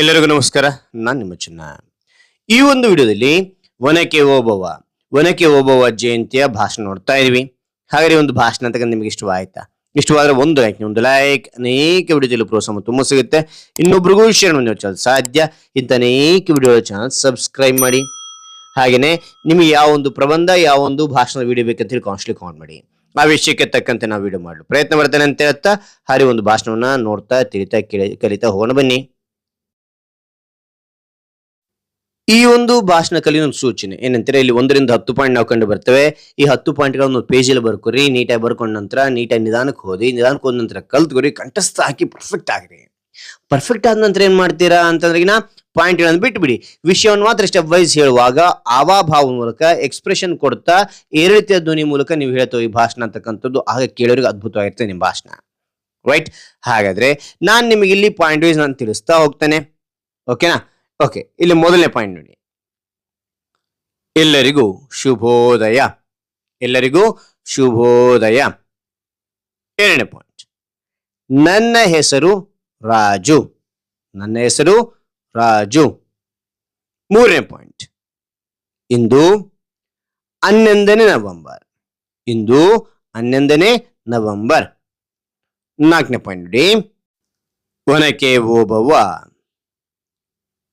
ಎಲ್ಲರಿಗೂ ನಮಸ್ಕಾರ. ನಾನು ನಿಮ್ಮ ಚಿನ್ನ. ಈ ಒಂದು ವಿಡಿಯೋದಲ್ಲಿ ಒನಕೆ ಓಬವ್ವ ಒನಕೆ ಓಬವ್ವ ಜಯಂತಿಯ ಭಾಷಣ ನೋಡ್ತಾ ಇದೀವಿ. ಹಾಗಾದ್ರೆ ಒಂದು ಭಾಷಣ ಅಂತ ನಿಮಗೆ ಇಷ್ಟವಾಯ್ತಾ? ಇಷ್ಟವಾದ್ರೆ ಒಂದು ಲೈಕ್ ಒಂದು ಲೈಕ್ ಅನೇಕ ವಿಡಿಯೋದಲ್ಲಿ ಪ್ರೋತ್ಸಾಹ ತುಂಬ ಸಿಗುತ್ತೆ. ಇನ್ನೊಬ್ರಿಗೂ ಶೇರ್ ಮಾಡಿ ಸಾಧ್ಯ. ಇಂಥ ಅನೇಕ ವಿಡಿಯೋ ಚಾನಲ್ ಸಬ್ಸ್ಕ್ರೈಬ್ ಮಾಡಿ. ಹಾಗೇನೆ ನಿಮಗೆ ಯಾವ ಒಂದು ಪ್ರಬಂಧ, ಯಾವ ಒಂದು ಭಾಷಣದ ವಿಡಿಯೋ ಬೇಕಂತ ಹೇಳಿ ಕಾನ್ಸ್ಟ್ಲಿ ಕಾಮೆಂಟ್ ಮಾಡಿ. ಆ ವಿಷಯಕ್ಕೆ ತಕ್ಕಂತೆ ನಾವು ವಿಡಿಯೋ ಮಾಡಲು ಪ್ರಯತ್ನ ಮಾಡ್ತೇನೆ ಅಂತ ಹೇಳ್ತಾ ಹಾರಿ ಒಂದು ಭಾಷಣವನ್ನ ನೋಡ್ತಾ, ತಿಳಿತಾ ಕಲಿತಾ ಹೋಗೋಣ ಬನ್ನಿ. ಈ ಒಂದು ಭಾಷಣ ಕಲಿಯೋ ಒಂದು ಸೂಚನೆ. ಏನಂತಾರೆ, ಇಲ್ಲಿ ಒಂದರಿಂದ ಹತ್ತು ಪಾಯಿಂಟ್ ನಾವು ಕಂಡು ಬರ್ತೇವೆ ಈ ಹತ್ತು ಪಾಯಿಂಟ್ಗಳನ್ನು ಪೇಜಲ್ಲಿ ಬರ್ಕೊರಿ ನೀಟಾಗಿ ಬರ್ಕೊಂಡ ನಂತರ ನೀಟಾಗಿ ನಿಧಾನಕ್ಕೆ ಹೋದಿ ನಿಧಾನಕ್ಕೆ ಹೋದ ನಂತರ ಕಲ್ತ್ಕೊರಿ, ಕಂಠಸ್ಥ ಹಾಕಿ ಪರ್ಫೆಕ್ಟ್ ಆಗ್ರಿ. ಪರ್ಫೆಕ್ಟ್ ಆದ ನಂತರ ಏನ್ ಮಾಡ್ತೀರಾ ಅಂತಂದ್ರೆ ಪಾಯಿಂಟ್ಗಳನ್ನು ಬಿಟ್ಬಿಡಿ. ವಿಷಯವನ್ನು ಮಾತ್ರ ಸ್ಟೆಪ್ ವೈಸ್ ಹೇಳುವಾಗ ಆವಾಭಾವ ಮೂಲಕ ಎಕ್ಸ್ಪ್ರೆಷನ್ ಕೊಡ್ತಾ, ಏರಿಳಿತ ಧ್ವನಿ ಮೂಲಕ ನೀವು ಹೇಳ್ತೇವೆ ಈ ಭಾಷಣ ಅಂತಕ್ಕಂಥದ್ದು. ಆಗ ಕೇಳೋರಿಗೆ ಅದ್ಭುತವಾಗಿರ್ತದೆ ನಿಮ್ಮ ಭಾಷಣ. ರೈಟ್ ಹಾಗಾದ್ರೆ ನಾನು ನಿಮಗೆ ಇಲ್ಲಿ ಪಾಯಿಂಟ್ ವೈಸ್ ನಾನು ತಿಳಿಸ್ತಾ ಹೋಗ್ತೇನೆ. ಓಕೆನಾ ಓಕೆ ಇಲ್ಲಿ ಮೊದಲನೇ ಪಾಯಿಂಟ್ ನೋಡಿ. ಎಲ್ಲರಿಗೂ ಶುಭೋದಯ. ಎಲ್ಲರಿಗೂ ಶುಭೋದಯ. ಎರಡನೇ ಪಾಯಿಂಟ್ ನನ್ನ ಹೆಸರು ರಾಜು. ನನ್ನ ಹೆಸರು ರಾಜು. ಮೂರನೇ ಪಾಯಿಂಟ್ ಇಂದು ಹನ್ನೊಂದನೇ ನವೆಂಬರ್. ಇಂದು ಹನ್ನೊಂದನೇ ನವೆಂಬರ್. ನಾಲ್ಕನೇ ಪಾಯಿಂಟ್ ನೋಡಿ. ಒನಕೆ ಓಬವ್ವ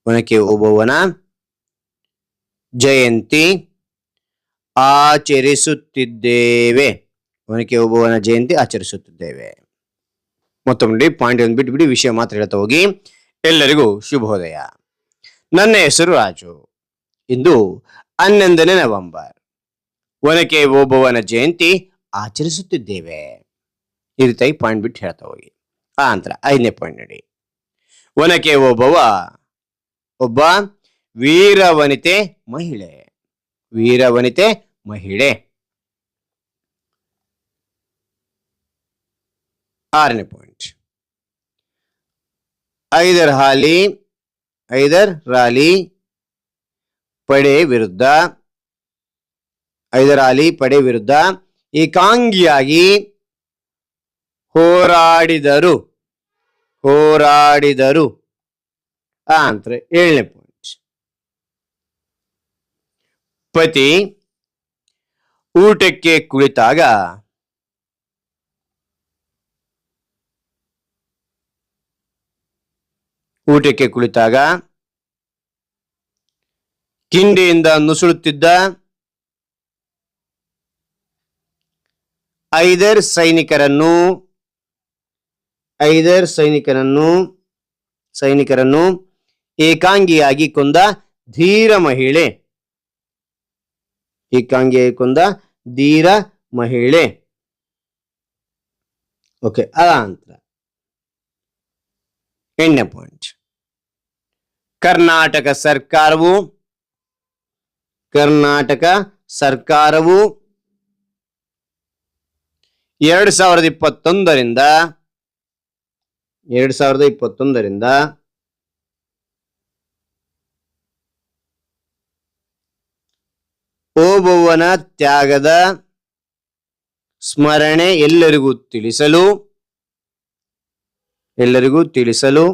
ಒನಕೆ ಓಬವ್ವನ ಜಯಂತಿ ಆಚರಿಸುತ್ತಿದ್ದೇವೆ. ಒನಕೆ ಓಬವ್ವನ ಜಯಂತಿ ಆಚರಿಸುತ್ತಿದ್ದೇವೆ. ಮತ್ತೊಮ್ಮೆ ಪಾಯಿಂಟ್ ಒಂದು ಬಿಟ್ಬಿಡಿ, ವಿಷಯ ಮಾತ್ರ ಹೇಳ್ತಾ ಹೋಗಿ. ಎಲ್ಲರಿಗೂ ಶುಭೋದಯ. ನನ್ನ ಹೆಸರು ರಾಜು. ಇಂದು ಹನ್ನೊಂದನೇ ನವೆಂಬರ್. ಒನಕೆ ಓಬವ್ವನ ಜಯಂತಿ ಆಚರಿಸುತ್ತಿದ್ದೇವೆ. ಈ ರೀತಿಯಾಗಿ ಪಾಯಿಂಟ್ ಬಿಟ್ಟು ಹೇಳ್ತಾ ಹೋಗಿ. ಆ ನಂತರ ಐದನೇ ಪಾಯಿಂಟ್ ನೋಡಿ. ಒನಕೆ ಓಬವ್ವ ಒಬ್ಬ ವೀರವನಿತೆ ಮಹಿಳೆ. ವೀರವನಿತೆ ಮಹಿಳೆ. ಆರನೇ ಪಾಯಿಂಟ್ ಐದರ್ ಹಾಲಿ, ಐದರ್ ರಾಲಿ, ಪಡೆ ವಿರುದ್ಧ, ಐದರ್ ಹಾಲಿ, ಪಡೆ ವಿರುದ್ಧ ಏಕಾಂಗಿಯಾಗಿ ಹೋರಾಡಿದರು. ಹೋರಾಡಿದರು. ಆ ಅಂತಾರೆ ಏಳನೇ ಪಾಯಿಂಟ್ ಪತಿ, ಊಟಕ್ಕೆ ಕುಳಿತಾಗ ಊಟಕ್ಕೆ ಕುಳಿತಾಗ ಕಿಂಡಿಯಿಂದ ನುಸುಳುತ್ತಿದ್ದ ಐದರ್ ಸೈನಿಕರನ್ನು ಐದರ್ ಸೈನಿಕರನ್ನು ಸೈನಿಕರನ್ನು ಏಕಾಂಗಿಯಾಗಿ ಕೊಂದ ಧೀರ ಮಹಿಳೆ. ಏಕಾಂಗಿಯಾಗಿ ಕೊಂದ ಧೀರ ಮಹಿಳೆ. ಓಕೆ, ಅದ ಎಣ್ಣೆ ಪಾಯಿಂಟ್ ಕರ್ನಾಟಕ ಸರ್ಕಾರವು ಕರ್ನಾಟಕ ಸರ್ಕಾರವು ಎರಡ್ ಸಾವಿರದ ಇಪ್ಪತ್ತೊಂದರಿಂದ, ಎರಡು ಸಾವಿರದ ಇಪ್ಪತ್ತೊಂದರಿಂದ ಓಬವ್ವನ ತ್ಯಾಗದ ಸ್ಮರಣೆ ಎಲ್ಲರಿಗೂ ತಿಳಿಸಲು ಎಲ್ಲರಿಗೂ ತಿಳಿಸಲು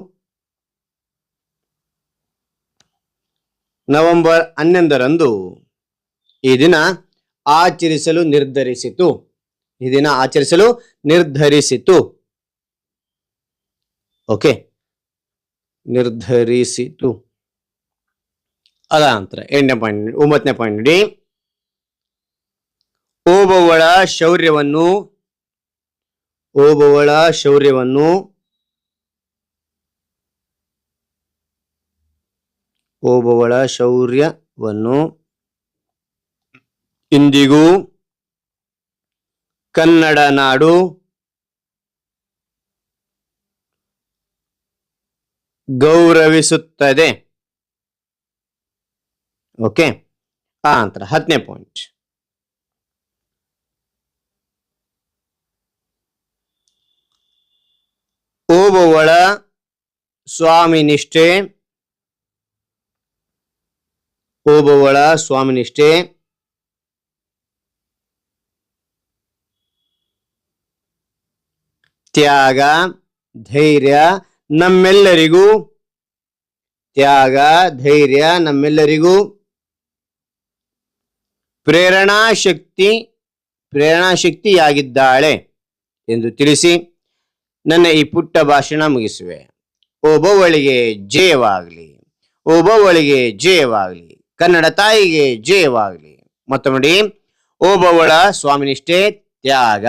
ನವೆಂಬರ್ ಹನ್ನೊಂದರಂದು ಈ ದಿನ ಆಚರಿಸಲು ನಿರ್ಧರಿಸಿತು. ಈ ದಿನ ಆಚರಿಸಲು ನಿರ್ಧರಿಸಿತು. ಓಕೆ. ನಿರ್ಧರಿಸಿತು. ಅದ ನಂತರ ಎಂಟನೇ ಪಾಯಿಂಟ್ ಒಂಬತ್ತನೇ ಪಾಯಿಂಟ್ ನೋಡಿ ಓಬವ್ವಳ ಶೌರ್ಯವನ್ನು ಓಬವಳ ಶೌರ್ಯವನ್ನು ಓಬವಳ ಶೌರ್ಯವನ್ನು ಇಂದಿಗೂ ಕನ್ನಡ ನಾಡು ಗೌರವಿಸುತ್ತದೆ. ಓಕೆ ಆ ನಂತರ ಹತ್ತನೇ ಪಾಯಿಂಟ್ ಓಬವ್ವಳ ಸ್ವಾಮಿ ನಿಷ್ಠೆ ಓಬವಳ ಸ್ವಾಮಿ ನಿಷ್ಠೆ, ತ್ಯಾಗ, ಧೈರ್ಯ ನಮ್ಮೆಲ್ಲರಿಗೂ, ತ್ಯಾಗ, ಧೈರ್ಯ ನಮ್ಮೆಲ್ಲರಿಗೂ ಪ್ರೇರಣಾಶಕ್ತಿ ಪ್ರೇರಣಾಶಕ್ತಿಯಾಗಿದ್ದಾಳೆ ಪ್ರೇರಣಾ ಶಕ್ತಿಯಾಗಿದ್ದಾಳೆ ಎಂದು ತಿಳಿಸಿ. ನನ್ನ ಈ ಪುಟ್ಟ ಭಾಷಣ ಮುಗಿಸುವೆ ಒಬ್ಬವಳಿಗೆ ಜಯವಾಗಲಿ. ಒಬ್ಬವಳಿಗೆ ಜಯವಾಗಲಿ. ಕನ್ನಡ ತಾಯಿಗೆ ಜಯವಾಗಲಿ. ಮತ್ತೊಮ್ಮೆ ಓಬವ್ವಳ ಸ್ವಾಮಿನಿಷ್ಠೆ, ತ್ಯಾಗ,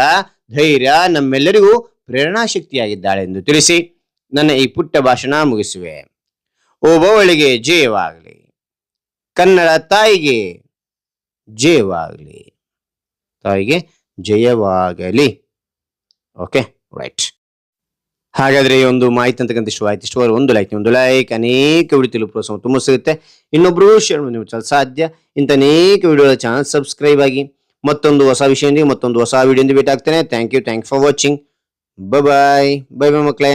ಧೈರ್ಯ ನಮ್ಮೆಲ್ಲರಿಗೂ ಪ್ರೇರಣಾ ಶಕ್ತಿಯಾಗಿದ್ದಾಳೆ ಎಂದು ತಿಳಿಸಿ ನನ್ನ ಈ ಪುಟ್ಟ ಭಾಷಣ ಮುಗಿಸುವೆ. ಓಬವ್ವಳಿಗೆ ಜಯವಾಗಲಿ. ಕನ್ನಡ ತಾಯಿಗೆ ಜಯವಾಗಲಿ. ತಾಯಿಗೆ ಜಯವಾಗಲಿ. Okay, right. ಹಾಗಾದ್ರೆ ಈ ಒಂದು ಮಾಹಿತಿ ಅಂತಕ್ಕಂಥ ಇಷ್ಟು ಆಯ್ತು. ಇಷ್ಟವಾದ್ರೆ ಒಂದು ಲೈಕ್ ಒಂದು ಲೈಕ್ ಅನೇಕ ವಿಡಿಯೋ ತಿಳಿದು ಪ್ರೋತ್ಸಾಹ ತುಂಬ ಸಿಗುತ್ತೆ. ಇನ್ನೊಬ್ರು ಶೇರ್ ಮಾಡಿ ನೀವು ಸಾಧ್ಯ. ಇಂಥ ಅನೇಕ ವಿಡಿಯೋ ಚಾನಲ್ ಸಬ್ಸ್ಕ್ರೈಬ್ ಆಗಿ ಮತ್ತೊಂದು ಹೊಸ ವಿಷಯದಿಂದ ಮತ್ತೊಂದು ಹೊಸ ವಿಡಿಯೋದಿಂದ ಭೇಟಿ ಆಗ್ತೇನೆ. Thank you thank for watching bye bye bye bye ಮಕ್ಕಳೇ.